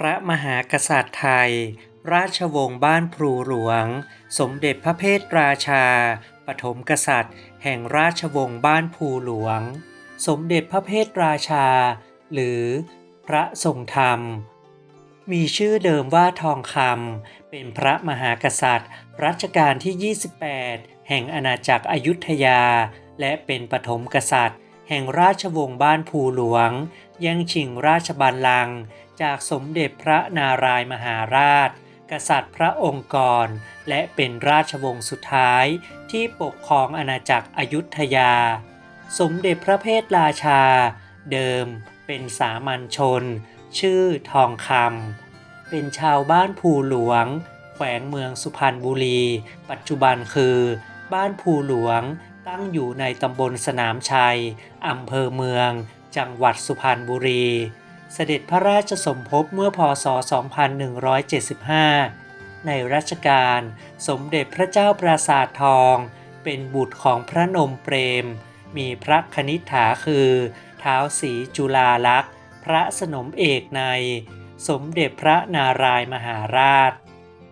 พระมหากษัตริย์ไทย ราชวงศ์บ้านพลูหลวง สมเด็จพระเพทราชา ปฐมกษัตริย์ แห่งราชวงศ์บ้านภูหลวง สมเด็จพระเพทราชา หรือพระทรงธรรม มีชื่อเดิมว่าทองคำเป็นพระมหากษัตริย์ รัชกาลที่ 28 แห่งอาณาจักรอยุธยา และเป็นปฐมกษัตริย์ แห่งราชวงศ์บ้านภูหลวง แย่งชิงราชบัลลังก์จากสมเด็จพระนารายมหาราช กษัตริย์พระองค์กร และเป็นราชวงศ์สุดท้ายที่ปกครองอาณาจักรอยุธยา สมเด็จพระเพทราชา เดิมเป็นสามัญชน ชื่อทองคำเป็นชาวบ้านภูหลวง แขวงเมืองสุพรรณบุรี ปัจจุบันคือ บ้านภูหลวงตั้งอยู่ในตำบลสนามชัยอำเภอเมือง จังหวัดสุพรรณบุรี เสด็จพระราชสมภพเมื่อพศ 2175 ในรัชกาลสมเด็จพระเจ้าปราสาททอง เป็นบุตรของพระนมเปรม มีพระคณิษฐาคือเท้าวศรีจุฬาลักษณ์พระสนมเอกใน สมเด็จพระนารายมหาราช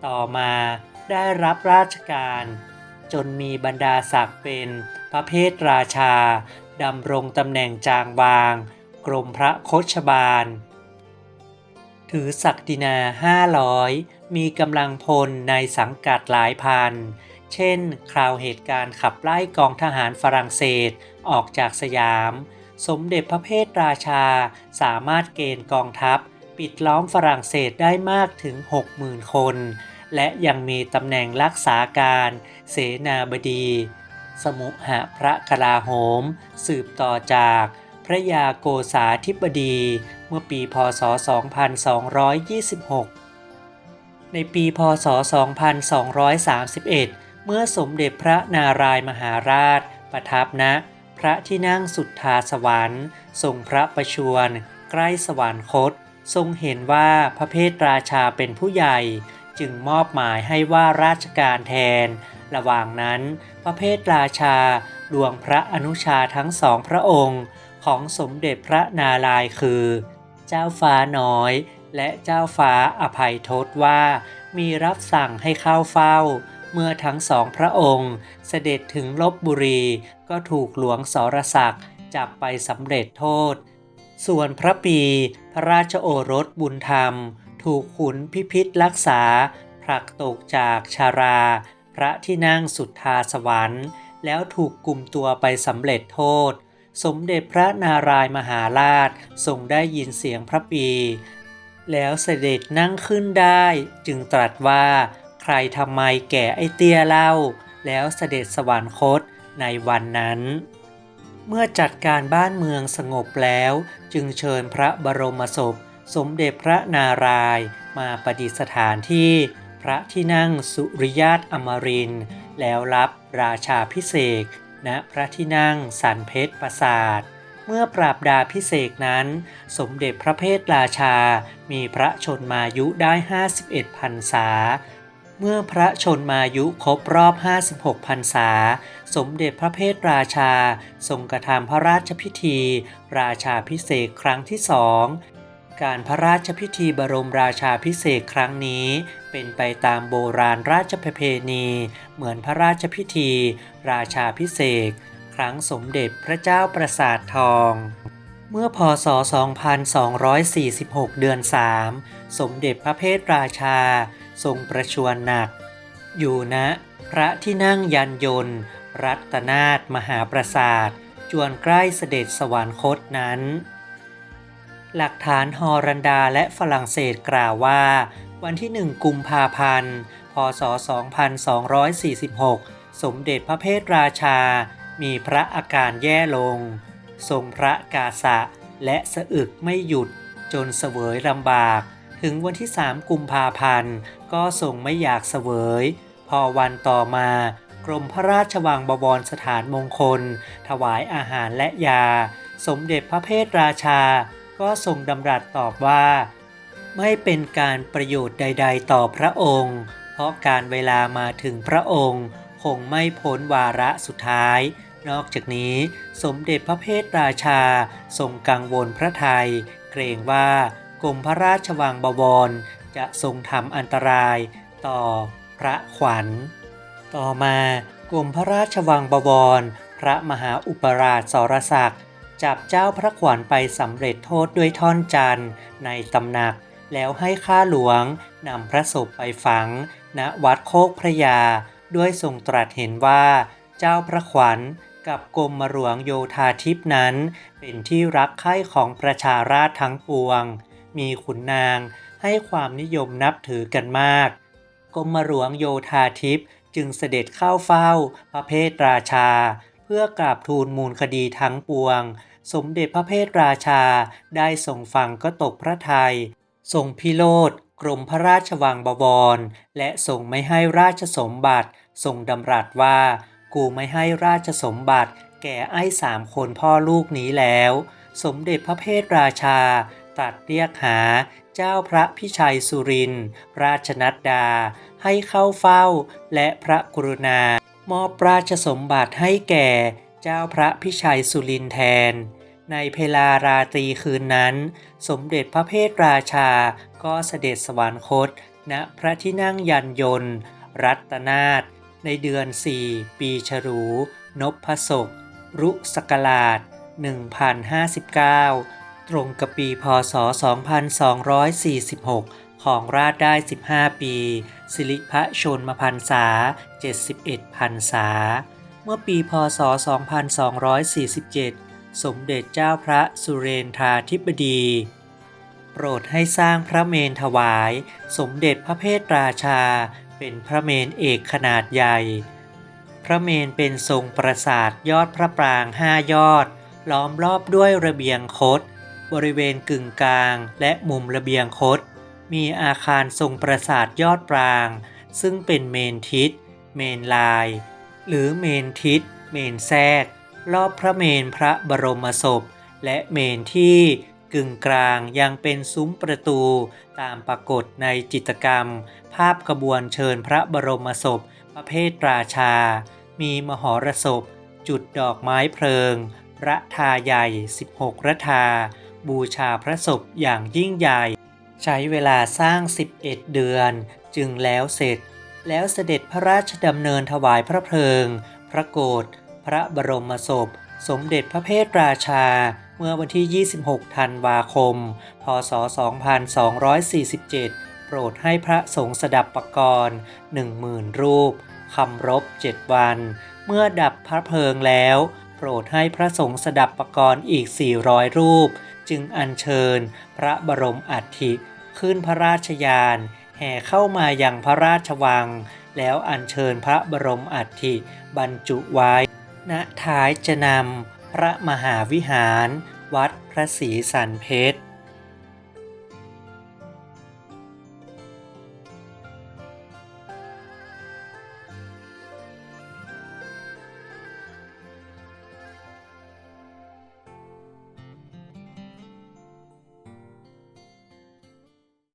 ต่อมาได้รับราชการจนมีบรรดาศักดิ์เป็นพระเพทราชา ดำรงตำแหน่งจางวาง กรมพระโคชบาล ถือศักดินา 500 มีกำลังพลในสังกัดหลายพัน เช่น คราวเหตุการณ์ขับไล่กองทหารฝรั่งเศสออกจากสยาม สมเด็จพระเพทราชาสามารถเกณฑ์กองทัพ ปิดล้อมฝรั่งเศสได้มากถึง 60,000 คน และยังมีตำแหน่งรักษาการ เสนาบดี สมุหะพระกลาโหม สืบต่อจากพระยาโกษาธิบดี เมื่อปีพศ 2226 ในปีพศ 2231 เมื่อสมเด็จพระนารายมหาราช ประทับณนะพระที่นั่งสุทธาสวรรค์ทรงพระประชวร ใกล้สวรรคต ทรงเห็นว่าพระเพทราชาเป็นผู้ใหญ่ จึงมอบหมายให้ว่าราชการแทน ระหว่างนั้น พระเพทราชาดวงพระอนุชาทั้งสองพระองค์ของสมเด็จพระนารายคือ เจ้าฟ้าน้อย และเจ้าฟ้าอภัยทศว่า มีรับสั่งให้เข้าเฝ้า เมื่อทั้งสองพระองค์ เสด็จถึงลบบุรีก็ถูกหลวงสรศักดิ์จับไปสำเร็จโทษ ส่วนพระปีพระราชโอรสบุญธรรม ถูกขุนพิพิธรักษาผลักตกจากชารา พระที่นั่งสุทธาสวรรค์ แล้วถูกกลุ่มตัวไปสำเร็จโทษ สมเด็จพระนารายมหาราชทรงได้ยินเสียงพระปี แล้วเสด็จนั่งขึ้นได้ จึงตรัสว่าใครทำไมแก่ไอเตี้ยเล่า แล้วเสด็จสวรรคตในวันนั้น เมื่อจัดการบ้านเมืองสงบแล้ว จึงเชิญพระบรมศพ สมเด็จพระนารายณ์มาประดิษฐานที่ ระที่นั่งสุริยาตอมริน แล้วรับราชาพิเศษณพระที่นั่งสันเพชรปราสาท เมื่อปราบดาพิเศษนั้น สมเด็จพระเพทราชา มีพระชนมายุได้ 51พรรษา เมื่อพระชนมายุครบรอบ 56พรรษา สมเด็จพระเพทราชา ทรงกระทำพระราชพิธี ราชาพิเศษครั้งที่สอง การพระราชพิธีบรมราชาพิเศษครั้งนี้เป็นไปตามโบราณราชประเพณี เหมือนพระราชพิธี ราชาพิเศษครั้งสมเด็จพระเจ้าประสาททอง เมื่อพศ 2246 เดือน 3 สมเด็จพระเพทราชา ทรงประชวรหนัก อยู่ณนะพระที่นั่งยันยนต์ รัตนาถมหาปราสาท จวนใกล้เสด็จสวรรคตนั้น หลักฐานฮอรันดาและฝรั่งเศสกล่าวว่า วันที่ 1 กุมภาพันธ์ พศ 2246 สมเด็จพระเพทราชา มีพระอาการแย่ลง ทรงพระกาสะและสะอึกไม่หยุดจนเสวยลำบาก ถึงวันที่ 3 กุมภาพันธ์ ก็ทรงไม่อยากเสวย พอวันต่อมากรมพระราชวังบวรสถานมงคล ถวายอาหารและยา สมเด็จพระเพทราชา ก็ทรงดำรัสตอบว่า ไม่เป็นการประโยชน์ใด ๆ ต่อพระองค์ เพราะการเวลามาถึงพระองค์ คงไม่พ้นวาระสุดท้าย นอกจากนี้สมเด็จพระเพทราชา ทรงกังวลพระไทย เกรงว่ากรมพระราชวังบวร จะทรงทำอันตรายต่อพระขวัญ ต่อมากรมพระราชวังบวร พระมหาอุปราชสรศักดิ์ จับเจ้าพระขวัญไปสำเร็จโทษด้วยท่อนจันทร์ในตำหนัก แล้วให้ข้าหลวงนำพระศพไปฝัง ณวัดโคกพระยา ด้วยทรงตรัสเห็นว่า เจ้าพระขวัญกับกรมหลวงโยธาทิพนั้น เป็นที่รักใคร่ของประชาราษฎร์ทั้งปวง มีขุนนางให้ความนิยมนับถือกันมาก กรมหลวงโยธาทิพจึงเสด็จเข้าเฝ้าพระเพทราชา เพื่อกราบทูลมูลคดีทั้งปวง สมเด็จพระเพทราชาได้ทรงฟังก็ตกพระทัยทรงพิโรธกรมพระราชวังบวร และทรงไม่ให้ราชสมบัติทรงดำรัสว่า กูไม่ให้ราชสมบัติ แก่ไอ้สามคนพ่อลูกนี้แล้ว สมเด็จพระเพทราชาตรัสเรียกหาเจ้าพระพิชัยสุรินราชนัดดา ให้เข้าเฝ้าและพระกรุณา มอบราชสมบัติให้แก่เจ้าพระพิชัยสุรินแทน ในเพลาราตรีคืนนั้น สมเด็จพระเพทราชาก็เสด็จสวรรคต ณพระที่นั่งยันยนต์ รัตนาถในเดือน 4 ปีฉลูนพศก รุสกราช 1059 ตรงกับปีพศ 2246 ของราชได้ 15 ปี สิริพระชนมพรรษา 71พรรษา เมื่อปีพศ 2247 สมเด็จเจ้าพระสุเรนทราธิบดี โปรดให้สร้างพระเมนถวาย สมเด็จพระเพทราชา เป็นพระเมนเอกขนาดใหญ่ พระเมนเป็นทรงปราสาทยอดพระปรางห้ายอด ล้อมรอบด้วยระเบียงคดบริเวณกึ่งกลางและมุมระเบียงคด มีอาคารทรงปราสาทยอดปราง ซึ่งเป็นเมนทิศ เมนลาย หรือเมนทิศ เมนแทรก รอบพระเมนพระบรมศพ และเมนที่กึ่งกลางยังเป็นซุ้มประตู ตามปรากฏในจิตกรรม ภาพขบวนเชิญพระบรมศพ ประเภทราชา มีมหรสพ จุดดอกไม้เพลิงระทาใหญ่ 16 ระทา บูชาพระศพอย่างยิ่งใหญ่ ใช้เวลาสร้าง 11 เดือน จึงแล้วเสร็จ แล้วเสด็จพระราชดำเนินถวายพระเพลิง พระโกรธพระบรมศพ สมเด็จพระเพทราชา เมื่อวันที่ 26 ธันวาคม พศ 2247 โปรดให้พระสงฆ์สดับปกรณ์10,000 รูปคำรบ 7 วัน เมื่อดับพระเพลิงแล้ว โปรดให้พระสงฆ์สดับปกรณ์อีก 400 รูป จึงอัญเชิญพระบรมอัฐิขึ้นพระราชยาน แห่เข้ามาอย่างพระราชวัง แล้วอัญเชิญพระบรมอัฐิบรรจุไว้ ณท้ายจะนำพระมหาวิหาร วัดพระศรีสันเพชร